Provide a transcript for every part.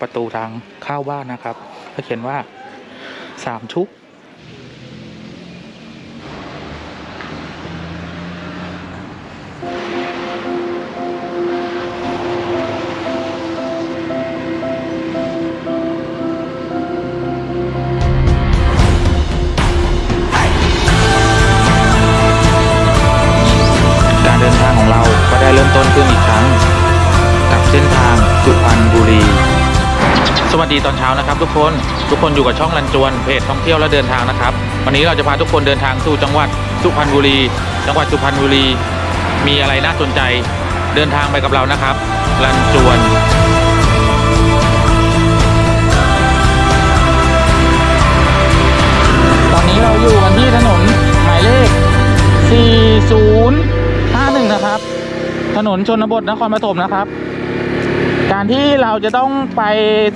ประตูทางเข้าบ้านนะครับเขาเขียนว่าสามชุก การเดินทางของเราก็ได้เริ่มต้นขึ้นอีกครั้ง กับเส้นทางสุพรรณบุรี วัสดีตอนเช้านะครับ ทุกคนทุกคนอยู่กับช่องรันจวนเพจท่องเที่ยวและเดินทางนะครับ วันนี้เราจะพาทุกคนเดินทางสู่จังหวัดสุพรรณบุรี จังหวัดสุพรรณบุรี มีอะไรน่าสนใจเดินทางไปกับเรานะครับรันจวนตอนนี้เราอยู่กันที่ถนนหมายเลข 4051 นะครับ ถนนชนบทนครปฐมนะครับ การที่เราจะต้องไป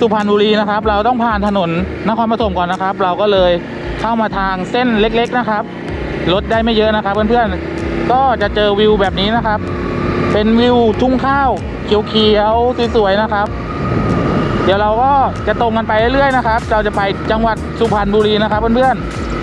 สุพรรณบุรีนะครับ เราต้องผ่านถนนนครปฐมก่อนนะครับ เราก็เลยเข้ามาทางเส้นเล็ก ๆนะครับรถได้ไม่เยอะนะครับ เพื่อนๆก็จะเจอวิวแบบนี้นะครับ เป็นวิวทุ่งข้าวเขียวๆสวยๆนะครับ เดี๋ยวเราก็จะตรงกันไปเรื่อยๆนะครับ เราจะไปจังหวัดสุพรรณบุรีนะครับเพื่อนๆ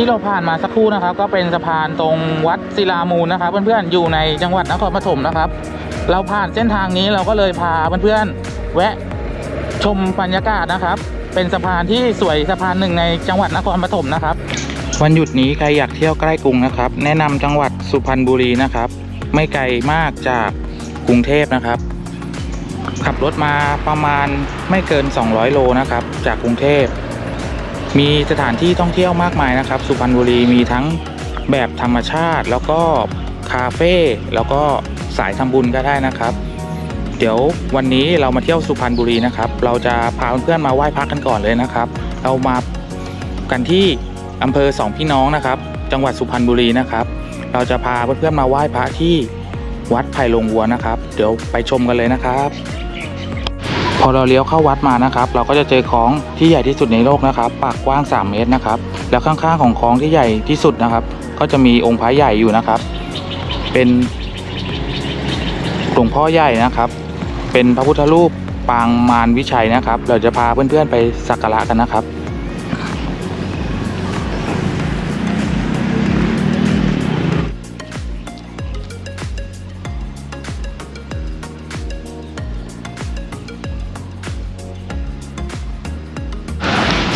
ที่เราผ่านมาสักครู่นะครับ ก็เป็นสะพานตรงวัดศิลามูลนะครับ เพื่อนๆอยู่ในจังหวัดนครปฐมนะครับ เราผ่านเส้นทางนี้เราก็เลยพาเพื่อนๆแวะชมบรรยากาศนะครับ เป็นสะพานที่สวยสะพานหนึ่งในจังหวัดนครปฐมนะครับ วันหยุดนี้ใครอยากเที่ยวใกล้กรุงนะครับ แนะนำจังหวัดสุพรรณบุรีนะครับ ไม่ไกลมากจากกรุงเทพนะครับ ขับรถมาประมาณไม่เกิน 200 โลนะครับ จากกรุงเทพ มีสถานที่ท่องเที่ยวมากมายนะครับ สุพรรณบุรีมีทั้งแบบธรรมชาติ แล้วก็คาเฟ่แล้วก็สายทำบุญก็ได้นะครับ เดี๋ยววันนี้เรามาเที่ยวสุพรรณบุรีนะครับ เราจะพาเพื่อนมาไหว้พระกันก่อนเลยนะครับ เรามากันที่อำเภอสองพี่น้องนะครับ จังหวัดสุพรรณบุรีนะครับ เราจะพาเพื่อนๆมาไหว้พระที่วัดไผ่ลงวัวนะครับ เดี๋ยวไปชมกันเลยนะครับ อเราเลี้ยวเข้าวัดมานะครับ เราก็จะเจอคลองที่ใหญ่ที่สุดในโลกนะครับ ปากกว้าง 3 เมตรนะครับ แล้วข้างๆของคลองที่ใหญ่ที่สุดนะครับ ก็จะมีองค์พระใหญ่อยู่นะครับ เป็นหลวงพ่อใหญ่นะครับ เป็นพระพุทธรูปปางมารวิชัยนะครับ เราจะพาเพื่อนๆไปสักการะกันนะครับ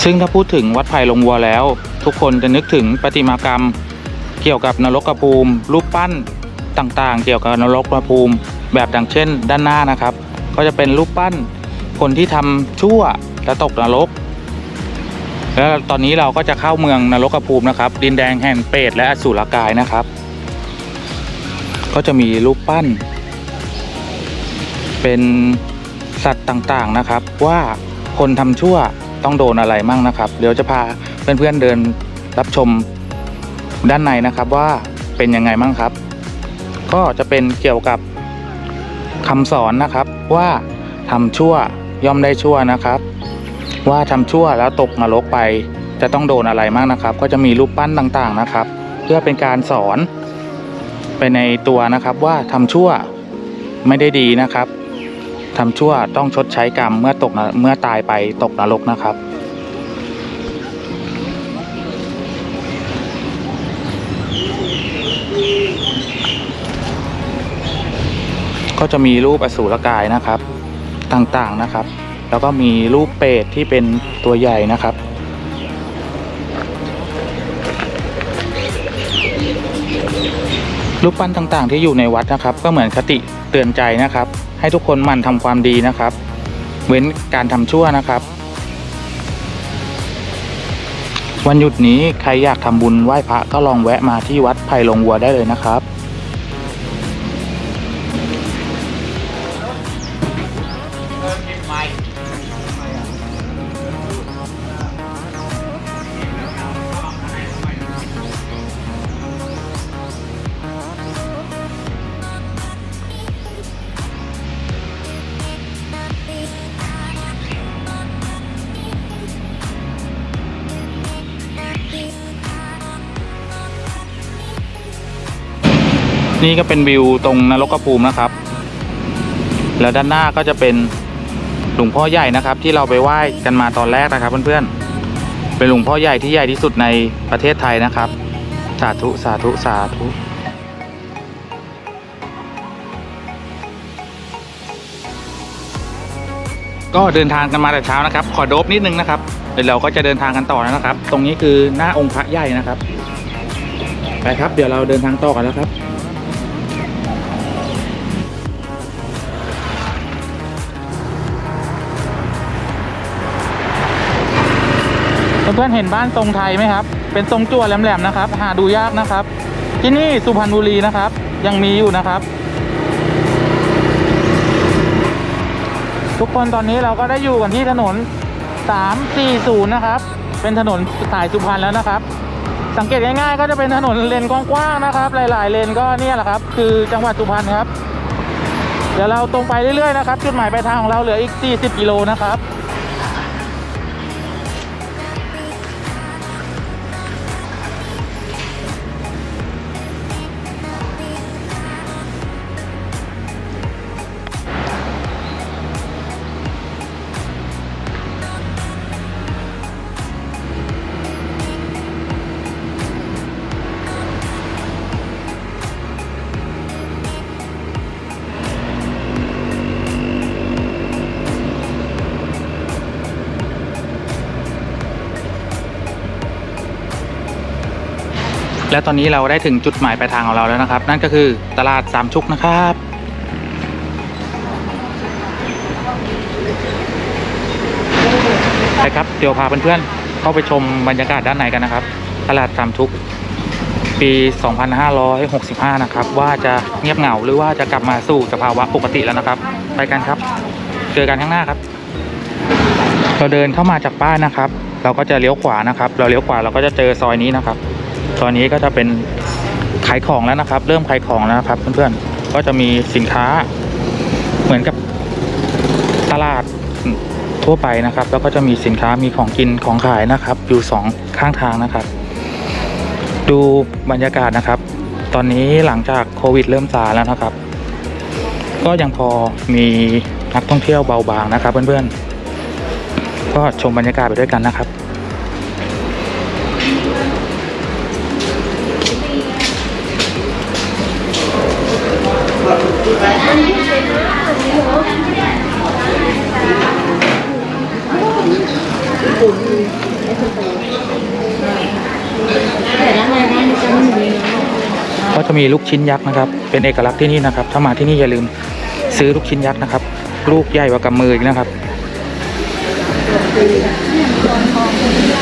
ซึ่งถ้าพูดถึงวัดไผ่ลงวัวแล้ว ทุกคนจะนึกถึงประติมากรรม เกี่ยวกับนรกกระภูมิ รูปปั้นต่างๆ เกี่ยวกับนรกกระภูมิ แบบดังเช่น ด้านหน้านะครับ ก็จะเป็นรูปปั้นคนที่ทำชั่วและตกนรก แล้วตอนนี้เราก็จะเข้าเมืองนรกกระภูมินะครับ ดินแดงแห่งเปรตและอสุรกายนะครับ ก็จะมีรูปปั้น เป็นสัตว์ต่างๆนะครับว่าคนทำชั่ว ต้องโดนอะไรมั่งนะครับ เดี๋ยวจะพาเพื่อนๆเดินรับชมด้านในนะครับว่าเป็นยังไงมั่งครับ ก็จะเป็นเกี่ยวกับคำสอนนะครับว่าทำชั่วย่อมได้ชั่วนะครับ ว่าทำชั่วแล้วตกนรกไป จะต้องโดนอะไรมั่งนะครับ ก็จะมีรูปปั้นต่างๆนะครับ เพื่อเป็นการสอนไปในตัวนะครับว่าทำชั่วไม่ได้ดีนะครับ ทำชั่วต้องชดใช้กรรมเมื่อตกเมื่อตายไปตกนรกนะครับ ก็จะมีรูปอสูรกายนะครับต่างๆนะครับ แล้วก็มีรูปเปรตที่เป็นตัวใหญ่นะครับรูปปั้นต่างๆ ที่อยู่ในวัดนะครับ ก็เหมือนคติเตือนใจนะครับ ให้ทุกคนหมั่นทำความดีนะครับ เว้นการทำชั่วนะครับ วันหยุดนี้ใครอยากทำบุญไหว้พระก็ลองแวะมาที่วัดไผ่ลงวัวได้เลยนะครับ นี่ก็เป็นวิวตรงนรกกระภูมินะครับ แล้วด้านหน้าก็จะเป็นหลวงพ่อใหญ่นะครับ ที่เราไปไหว้กันมาตอนแรกนะครับเพื่อนๆ เป็นหลวงพ่อใหญ่ที่ใหญ่ที่สุดในประเทศไทยนะครับ สาธุสาธุสาธุก็เดินทางกันมาแต่เช้านะครับ ขอโดบนิดนึงนะครับเดี๋ยวเราก็จะเดินทางกันต่อแล้วนะครับ ตรงนี้คือหน้าองค์พระใหญ่นะครับไปครับ เดี๋ยวเราเดินทางต่อกันแล้วครับ เพื่อนๆเห็นบ้านทรงไทยไหมครับ เป็นทรงจั่วแหลมๆนะครับ หาดูยากนะครับ ที่นี่สุพรรณบุรีนะครับ ยังมีอยู่นะครับ ทุกคนตอนนี้เราก็ได้อยู่กันที่ถนน 340 นะครับ เป็นถนนสายสุพรรณแล้วนะครับ สังเกตง่ายๆ ก็จะเป็นถนนเลนกว้างๆนะครับ หลาย ๆ เลนก็เนี่ยแหละครับ คือจังหวัดสุพรรณครับ เดี๋ยวเราตรงไปเรื่อยๆนะครับ จุดหมายปลายทางของเราเหลืออีก 40 กิโลนะครับ และตอนนี้เราได้ถึงจุดหมายปลายทางของเราแล้วนะครับ นั่นก็คือตลาดสามชุกนะครับไปครับ เดี๋ยวพาเพื่อนๆเข้าไปชมบรรยากาศด้านในกันนะครับ ตลาดสามชุกปี 2565 นะครับ ว่าจะเงียบเหงาหรือว่าจะกลับมาสู่สภาวะปกติแล้วนะครับ ไปกันครับ เจอกันข้างหน้าครับ เราเดินเข้ามาจากบ้านนะครับ เราก็จะเลี้ยวขวานะครับ เราเลี้ยวขวาเราก็จะเจอซอยนี้นะครับ ซอยนี้ก็จะเป็นขายของแล้วนะครับ เริ่มขายของแล้วนะครับ เพื่อนๆ ก็จะมีสินค้าเหมือนกับตลาดทั่วไปนะครับ แล้วก็จะมีสินค้ามีของกินของขายนะครับ อยู่สองข้างทางนะครับ ดูบรรยากาศนะครับ ตอนนี้หลังจากโควิด เริ่มซาแล้วนะครับ ก็ยังพอมีนักท่องเที่ยวเบาบางนะครับ เพื่อนๆ ก็ชมบรรยากาศไปด้วยกันนะครับ มีลูกชิ้นยักษ์นะครับ เป็นเอกลักษณ์ที่นี่นะครับ ถ้ามาที่นี่อย่าลืมซื้อลูกชิ้นยักษ์นะครับ ลูกใหญ่กว่ากำมืออีกนะครับ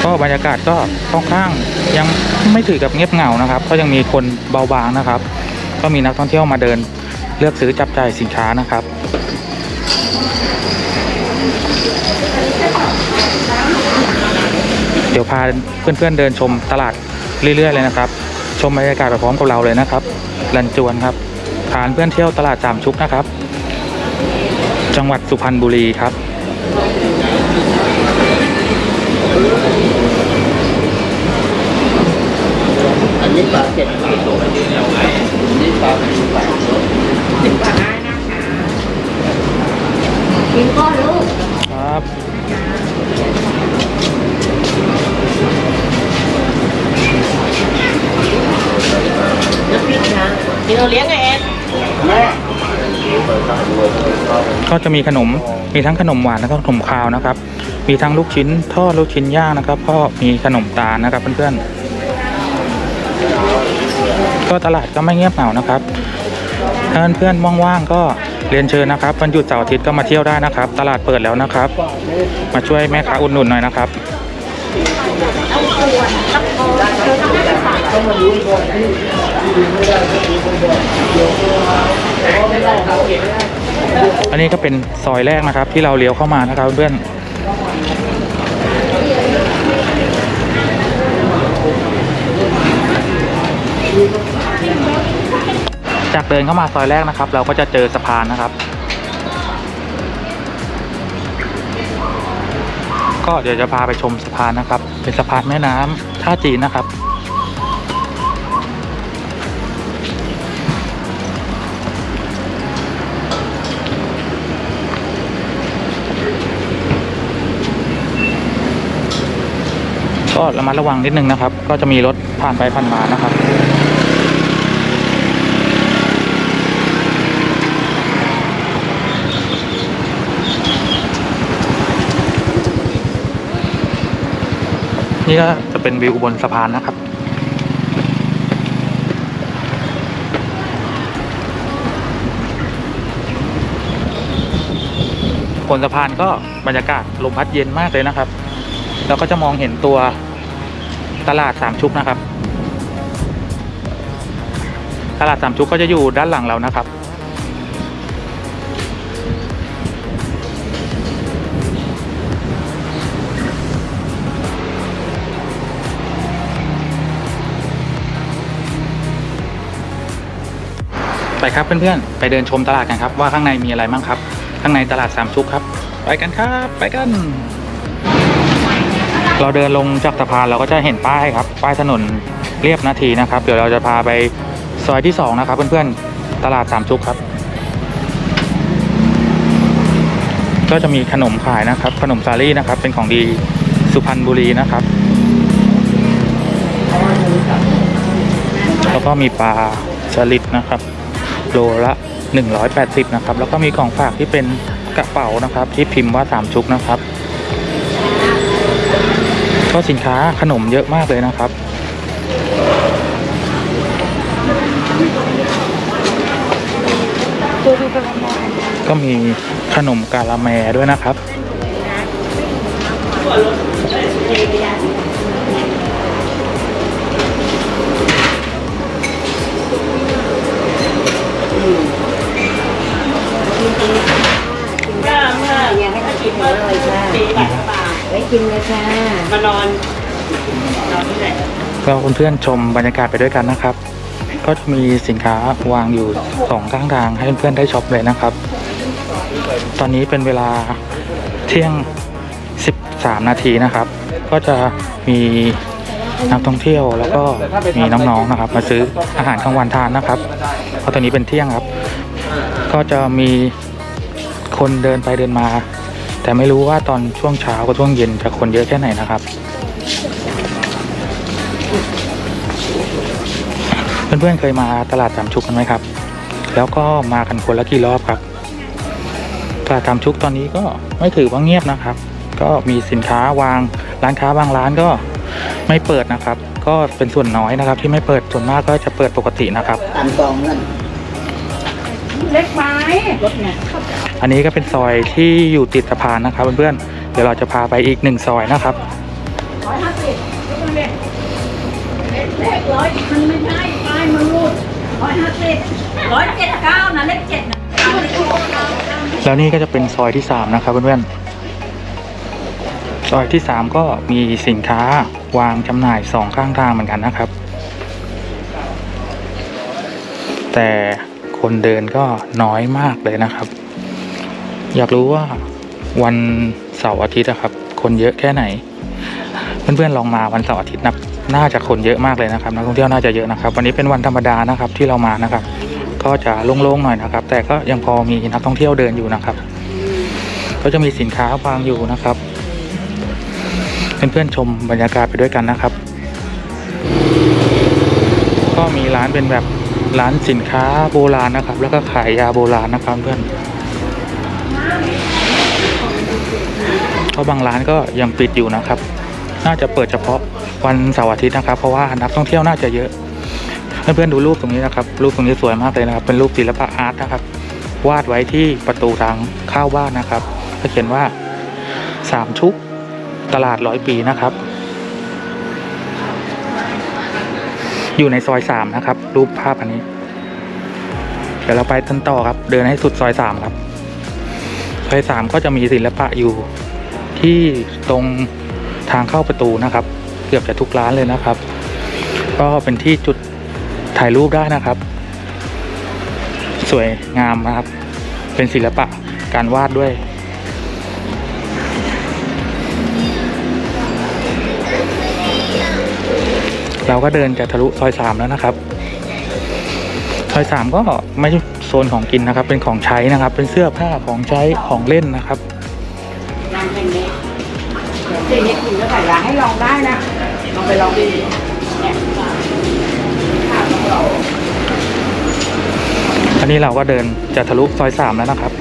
ก็บรรยากาศก็ค่อนข้างยังไม่ถือกับเงียบเหงานะครับ ก็ยังมีคนเบาบางนะครับ ก็มีนักท่องเที่ยวมาเดิน เลือกซื้อจับจ่ายสินค้านะครับเดี๋ยวพาเพื่อนๆเดินชมตลาดเรื่อย ๆ เลยนะครับ ชมบรรยากาศไปพร้อมกับเราเลยนะครับลันจวนครับพานเพื่อนเที่ยวตลาดสามชุกนะครับ จังหวัดสุพรรณบุรีครับอันนี้ปลาเจ็ด เราเลี้ยงไงเอ็นก็จะมีขนม มีทั้งขนมหวานแล้วก็ขนมคาวนะครับ มีทั้งลูกชิ้นทอดลูกชิ้นย่างนะครับ ก็มีขนมตาลนะครับเพื่อนๆ ก็ตลาดก็ไม่เงียบเหงานะครับ ถ้าเพื่อนๆว่างๆก็เรียนเชิญนะครับวันหยุดเสาร์อาทิตย์ก็มาเที่ยวได้นะครับ ตลาดเปิดแล้วนะครับ มาช่วยแม่ค้าอุดหนุนหน่อยนะครับอั อันนี้ก็เป็นซอยแรกนะครับ ที่เราเลี้ยวเข้ามานะครับเพื่อนจากเดินเข้ามาซอยแรกนะครับ เราก็จะเจอสะพานนะครับ ก็เดี๋ยวจะพาไปชมสะพานนะครับ เป็นสะพานแม่น้ำท่าจีนนะครับ ก็ระมัดระวังนิดนึงนะครับ ก็จะมีรถผ่านไปผ่านมานะครับนี่ก็จะเป็นวิวบนสะพานนะครับ บนสะพานก็บรรยากาศลมพัดเย็นมากเลยนะครับเราก็จะมองเห็นตัว ตลาดสามชุกนะครับ ตลาดสามชุกก็จะอยู่ด้านหลังเรานะครับ ไปครับเพื่อนๆ ไปเดินชมตลาดกันครับ ว่าข้างในมีอะไรบ้างครับ ข้างในตลาดสามชุกครับ ไปกันครับ ไปกัน เราเดินลงจากสะพานเราก็จะเห็นป้ายครับ ป้ายถนนเรียบนาทีนะครับ เดี๋ยวเราจะพาไปซอยที่สองนะครับ เพื่อนๆ ตลาดสามชุกครับ ก็จะมีขนมขายนะครับ ขนมสาลี่นะครับ เป็นของดีสุพรรณบุรีนะครับ แล้วก็มีปลาสลิดนะครับ โลละ 180 นะครับ แล้วก็มีของฝากที่เป็นกระเป๋านะครับ ที่พิมพ์ว่าสามชุกนะครับ ก็สินค้าขนมเยอะมากเลยนะครับ ก็มีขนมกาละแมด้วยนะครับ ก็เมื่ออยากให้เขากินเลยค่ กินเลยค่ะมานอนนอนที่ไหนก็เพื่อนๆชมบรรยากาศไปด้วยกันนะครับ ก็จะมีสินค้าวางอยู่สองข้างทางให้เพื่อนๆได้ช็อปเลยนะครับ ตอนนี้เป็นเวลาเที่ยง 13 นาทีนะครับ ก็จะมีนักท่องเที่ยวแล้วก็มีน้องๆนะครับ มาซื้ออาหารกลางวันทานนะครับ เพราะตอนนี้เป็นเที่ยงครับ ก็จะมีคนเดินไปเดินมา แต่ไม่รู้ว่าตอนช่วงเช้ากับช่วงเย็นจะคนเยอะแค่ไหนนะครับเพื่อนๆเคยมาตลาดสามชุกกันไหมครับ แล้วก็มากันคนละกี่รอบครับ ตลาดสามชุกตอนนี้ก็ไม่ถือว่าเงียบนะครับ ก็มีสินค้าวางร้านค้าบางร้านก็ไม่เปิดนะครับ ก็เป็นส่วนน้อยนะครับ ที่ไม่เปิดส่วนมากก็จะเปิดปกตินะครับตามกองนั่นเล็กไม้รถเนี่ย อันนี้ก็เป็นซอยที่อยู่ติดสะพานนะครับเพื่อนๆ เดี๋ยวเราจะพาไปอีกหนึ่งซอยนะครับร้อยห้าสิบยกมือเลยเลขร้อยมันไม่ใช่ป้ายมันรูดร้อยห้าสิบร้อยเจ็ดเก้านะเลขเจ็ดนะแล้วนี่ก็จะเป็นซอยที่สามนะครับเพื่อนๆ ซอยที่สามก็มีสินค้าวางจำหน่ายสองข้างทางเหมือนกันนะครับ แต่คนเดินก็น้อยมากเลยนะครับ อยากรู้ว่าวันเสาร์อาทิตย์อะครับ คนเยอะแค่ไหน เพื่อนๆลองมาวันเสาร์อาทิตย์นะน่าจะคนเยอะมากเลยนะครับนักท่องเที่ยวน่าจะเยอะนะครับ วันนี้เป็นวันธรรมดานะครับที่เรามานะครับ ก็จะโล่งๆหน่อยนะครับ แต่ก็ยังพอมีนักท่องเที่ยวเดินอยู่นะครับ ก็จะมีสินค้าวางอยู่นะครับเพื่อนๆชมบรรยากาศไปด้วยกันนะครับ ก็มีร้านเป็นแบบร้านสินค้าโบราณนะครับ แล้วก็ขายยาโบราณนะครับเพื่อน เพราะบางร้านก็ยังปิดอยู่นะครับ น่าจะเปิดเฉพาะวันเสาร์อาทิตย์นะครับ เพราะว่านักท่องเที่ยวน่าจะเยอะ เพื่อนๆดูรูปตรงนี้นะครับ รูปตรงนี้สวยมากเลยนะครับ เป็นรูปศิลปะอาร์ตนะครับ วาดไว้ที่ประตูทางเข้าบ้านนะครับเขียนว่าสามชุกตลาดร้อยปีนะครับ อยู่ในซอยสามนะครับ รูปภาพอันนี้ เดี๋ยวเราไปตันต่อครับ เดินให้สุดซอยสามครับ ซอยสามก็จะมีศิลปะอยู่ที่ตรงทางเข้าประตูนะครับ เกือบจะทุกร้านเลยนะครับ ก็เป็นที่จุดถ่ายรูปได้นะครับ สวยงามนะครับ เป็นศิลปะการวาดด้วยเราก็เดินจะทะลุซอยสามแล้วนะครับ ซอยสามก็ไม่ โซนของกินนะครับ เป็นของใช้นะครับ เป็นเสื้อผ้าของใช้ของเล่นนะครับนั่งเป็นเด็กเด็กกินก็ใส่ยาให้ลองได้นะลองไปลองดิอันนี้เราก็เดินจะทะลุซอยสามแล้วนะครับ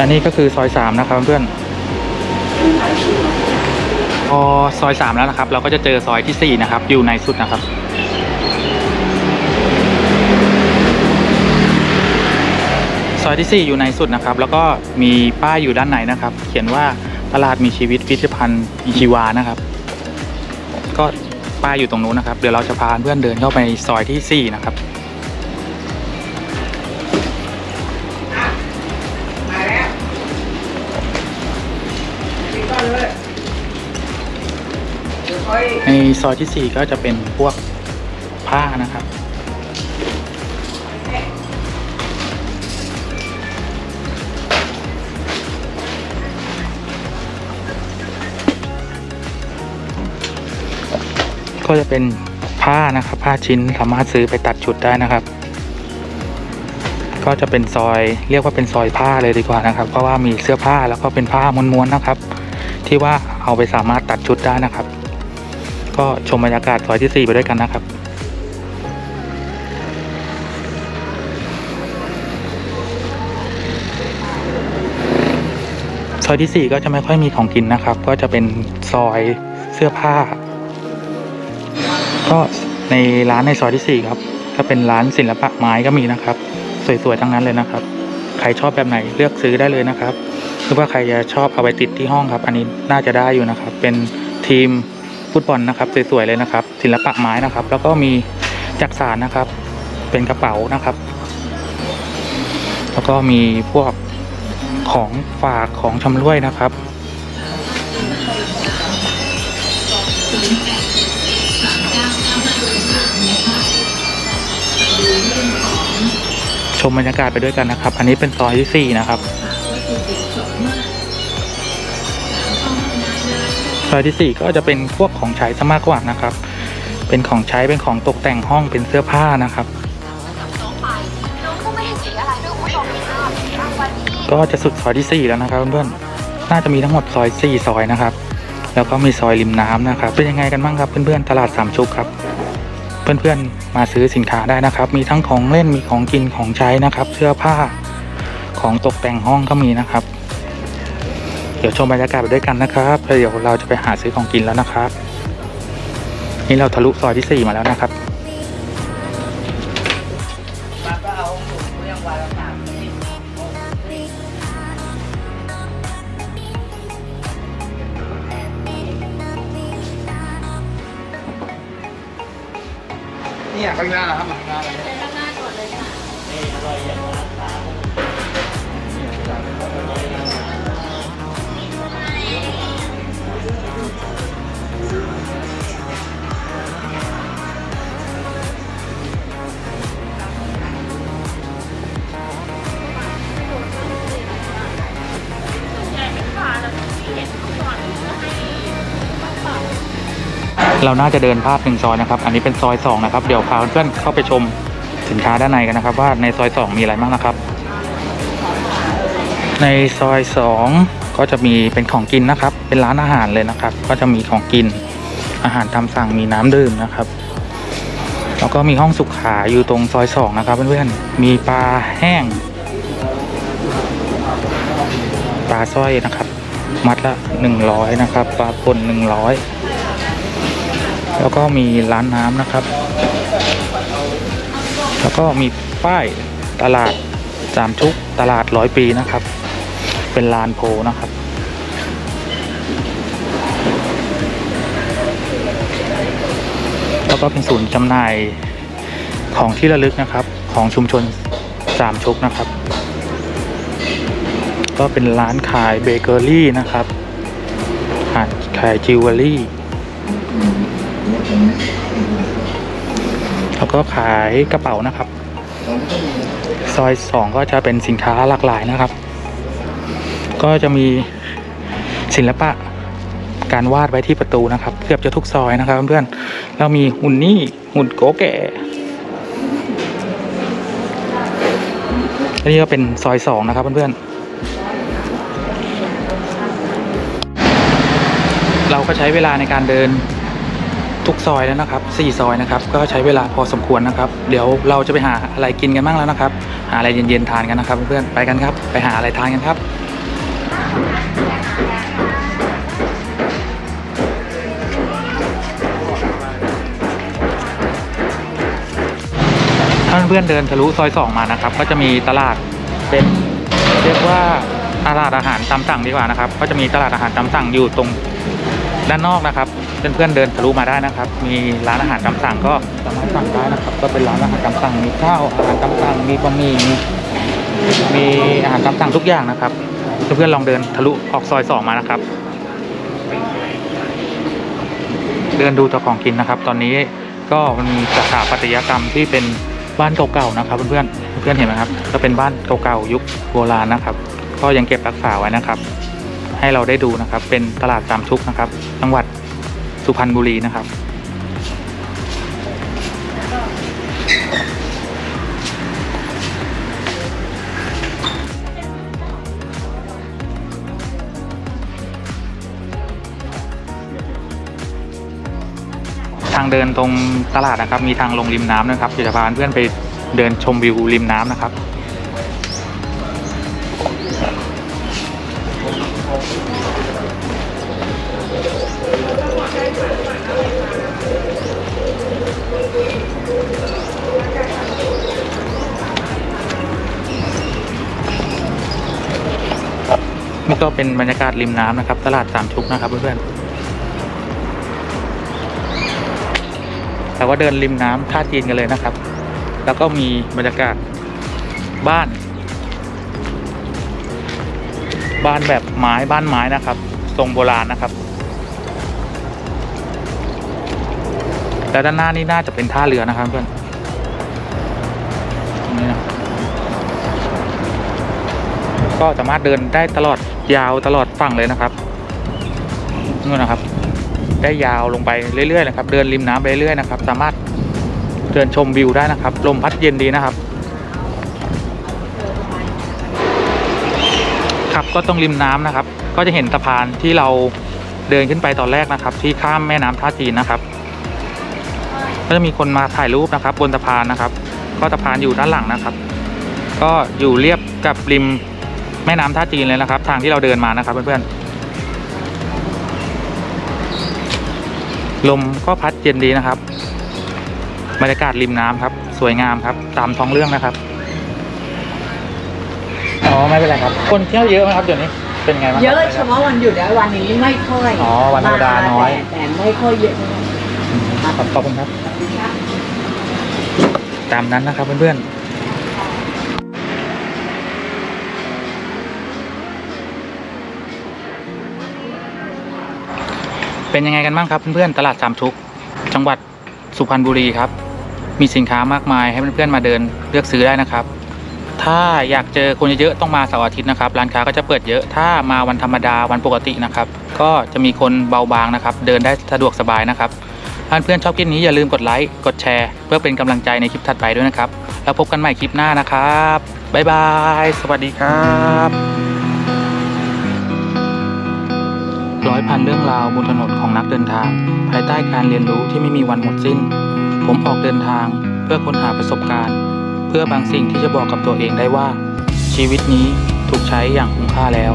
อันนี้ก็คือซอยสามนะครับเพื่อนพอซอยสามแล้วนะครับ เราก็จะเจอซอยที่สี่นะครับ อยู่ในสุดนะครับ ซอยที่สี่อยู่ในสุดนะครับ แล้วก็มีป้ายอยู่ด้านในนะครับ เขียนว่าตลาดมีชีวิตพิพิธภัณฑ์อิชิวานะครับ ก็ป้ายอยู่ตรงนู้นนะครับ เดี๋ยวเราจะพาเพื่อนเดินเข้าไปซอยที่สี่นะครับมาแล้วปิดก่อนเลยเดี๋ยวค่อยในซอยที่สี่ก็จะเป็นพวกผ้านะครับ ก็จะเป็นผ้านะครับผ้าชิ้นสามารถซื้อไปตัดชุดได้นะครับ ก็จะเป็นซอยเรียกว่าเป็นซอยผ้าเลยดีกว่านะครับ เพราะว่ามีเสื้อผ้าแล้วก็เป็นผ้าม้วนๆนะครับ ที่ว่าเอาไปสามารถตัดชุดได้นะครับ ก็ชมบรรยากาศซอยที่ 4 ไปด้วยกันนะครับซอยที่ 4 ก็จะไม่ค่อยมีของกินนะครับ ก็จะเป็นซอยเสื้อผ้า ก็ในร้านในซอยที่ 4 ครับ ก็เป็นร้านศิลปะไม้ก็มีนะครับ สวยๆทั้งนั้นเลยนะครับ ใครชอบแบบไหนเลือกซื้อได้เลยนะครับหรือว่าใครจะชอบเอาไปติดที่ห้องครับ อันนี้น่าจะได้อยู่นะครับ เป็นทีมฟุตบอลนะครับสวยๆเลยนะครับ ศิลปะไม้นะครับ แล้วก็มีจักสารนะครับ เป็นกระเป๋านะครับ แล้วก็มีพวกของฝากของชำร่วยนะครับ ชมบรรยากาศไปด้วยกันนะครับ อันนี้เป็นซอยที่สี่นะครับซอยที่4ก็จะเป็นพวกของใช้ซะมากกว่านะครับ เป็นของใช้เป็นของตกแต่งห้องเป็นเสื้อผ้านะครับก็ไม่เห็นสีอะไรด้วยที่ก็จะสุดซอยที่ 4 แล้วนะครับเพื่อนๆ น่าจะมีทั้งหมดซอย 4 ซอยนะครับ แล้วก็มีซอยริมน้ำนะครับ เป็นยังไงกันบ้างครับเพื่อนๆ ตลาดสามชุกครับ เพื่อนๆมาซื้อสินค้าได้นะครับ มีทั้งของเล่นมีของกินของใช้นะครับ เสื้อผ้าของตกแต่งห้องก็มีนะครับ เดี๋ยวชมบรรยากาศไปด้วยกันนะครับเดี๋ยวเราจะไปหาซื้อของกินแล้วนะครับ นี่เราทะลุซอยที่ 4 มาแล้วนะครับ เนี่ยข้างหน้าครับข้างหน้าเลย เราน่าจะเดินพลาดหนึ่งซอยนะครับ อันนี้เป็นซอยสองนะครับ เดี๋ยวพาเพื่อนเข้าไปชมสินค้าด้านในกันนะครับ ว่าในซอยสองมีอะไรบ้างนะครับ ในซอยสองก็จะมีเป็นของกินนะครับ เป็นร้านอาหารเลยนะครับ ก็จะมีของกินอาหารตามสั่งมีน้ำดื่มนะครับ แล้วก็มีห้องสุขาอยู่ตรงซอยสองนะครับเพื่อนๆ มีปลาแห้ง ปลาสร้อยนะครับ มัดละหนึ่งร้อยนะครับ ปลาป่นหนึ่งร้อย แล้วก็มีร้านน้ำนะครับ แล้วก็มีป้ายตลาดสามชุกตลาดร้อยปีนะครับ เป็นลานโพนะครับ แล้วก็เป็นศูนย์จำหน่ายของที่ระลึกนะครับของชุมชนสามชุกนะครับ ก็เป็นร้านขายเบเกอรี่นะครับขายจิวเวลรี่ แล้วก็ขายกระเป๋านะครับ ซอยสองก็จะเป็นสินค้าหลากหลายนะครับ ก็จะมีศิลปะการวาดไว้ที่ประตูนะครับ เกือบจะทุกซอยนะครับเพื่อนแล้วมีหุ่นนี่หุ่นโกแก่อันนี้ก็เป็นซอยสองนะครับเพื่อนๆ เราก็ใช้เวลาในการเดิน ทุกซอยแล้วนะครับสี่ซอยนะครับ ก็ใช้เวลาพอสมควรนะครับ เดี๋ยวเราจะไปหาอะไรกินกันบ้างแล้วนะครับ หาอะไรเย็นๆทานกันนะครับเพื่อนๆไปกันครับ ไปหาอะไรทานกันครับถ้าเพื่อนๆเดินทะลุซอยสองมานะครับ ก็จะมีตลาดเป็นเรียกว่าตลาดอาหารตามสั่งดีกว่านะครับ ก็จะมีตลาดอาหารตามสั่งอยู่ตรง ด้านนอกนะครับเพื่อนๆเดินทะลุมาได้นะครับ มีร้านอาหารตามสั่งก็สามารถสั่งได้นะครับ ก็เป็นร้านอาหารตามสั่งมีข้าวอาหารตามสั่งมีบะหมี่มีอาหารตามสั่งทุกอย่างนะครับเพื่อนๆลองเดินทะลุออกซอยสองมานะครับ เดินดูเจ้าของกินนะครับ ตอนนี้ก็มันมีสถาปัตยกรรมที่เป็นบ้านเก่าๆนะครับเพื่อนๆเพื่อนๆเห็นไหมครับก็เป็นบ้านเก่าๆยุคโบราณนะครับ ก็ยังเก็บรักษาไว้นะครับ ให้เราได้ดูนะครับ เป็นตลาดสามชุกนะครับ จังหวัดสุพรรณบุรีนะครับทางเดินตรงตลาดนะครับ มีทางลงริมน้ำนะครับเดี๋ยวจะพาเพื่อนไปเดินชมวิวริมน้ำนะครับ เป็นบรรยากาศริมน้ำนะครับ ตลาดสามชุกนะครับเพื่อนๆเราก็เดินริมน้ำท่าจีนกันเลยนะครับ แล้วก็มีบรรยากาศบ้าน บ้านแบบไม้บ้านไม้นะครับทรงโบราณนะครับแล้วด้านหน้านี่น่าจะเป็นท่าเรือนะครับเพื่อนก็สามารถเดินได้ตลอด ยาวตลอดฝั่งเลยนะครับนู่นนะครับ ได้ยาวลงไปเรื่อยๆนะครับ เดินริมน้ำไปเรื่อยๆนะครับ สามารถเดินชมวิวได้นะครับ ลมพัดเย็นดีนะครับ ครับก็ตรงริมน้ำนะครับ ก็จะเห็นสะพานที่เราเดินขึ้นไปตอนแรกนะครับ ที่ข้ามแม่น้ำท่าจีนนะครับ ก็จะมีคนมาถ่ายรูปนะครับ บนสะพานนะครับ ก็สะพานอยู่ด้านหลังนะครับ ก็อยู่เรียบกับริม แม่น้ำท่าจีนเลยนะครับ ทางที่เราเดินมานะครับเพื่อนๆลมก็พัดเย็นดีนะครับบรรยากาศริมน้ำครับ สวยงามครับ ตามท้องเรื่องนะครับอ๋อไม่เป็นไรครับ คนเที่ยวเยอะไหมครับเดี๋ยวนี้เป็นไงบ้างครับเยอะเฉพาะวันหยุดแล้ววันนี้ไม่ค่อยอ๋อวันธรรมดาน้อยแต่แต่ไม่ค่อยเยอะอืมขอบขอบคุณครับ ตามนั้นนะครับเพื่อนๆ เป็นยังไงกันบ้างครับเพื่อนๆตลาดสามชุก จังหวัดสุพรรณบุรีครับ มีสินค้ามากมายให้เพื่อนๆมาเดินเลือกซื้อได้นะครับ ถ้าอยากเจอคนเยอะๆต้องมาเสาร์อาทิตย์นะครับร้านค้าก็จะเปิดเยอะถ้ามาวันธรรมดาวันปกตินะครับ ก็จะมีคนเบาบางนะครับ เดินได้สะดวกสบายนะครับเพื่อนๆชอบคลิปนี้อย่าลืมกดไลค์กดแชร์ เพื่อเป็นกำลังใจในคลิปถัดไปด้วยนะครับ แล้วพบกันใหม่คลิปหน้านะครับบ๊ายบาย สวัสดีครับ ร้อยพันเรื่องราวบนถนนของนักเดินทาง ภายใต้การเรียนรู้ที่ไม่มีวันหมดสิ้น ผมออกเดินทางเพื่อค้นหาประสบการณ์ เพื่อบางสิ่งที่จะบอกกับตัวเองได้ว่า ชีวิตนี้ถูกใช้อย่างคุ้มค่าแล้ว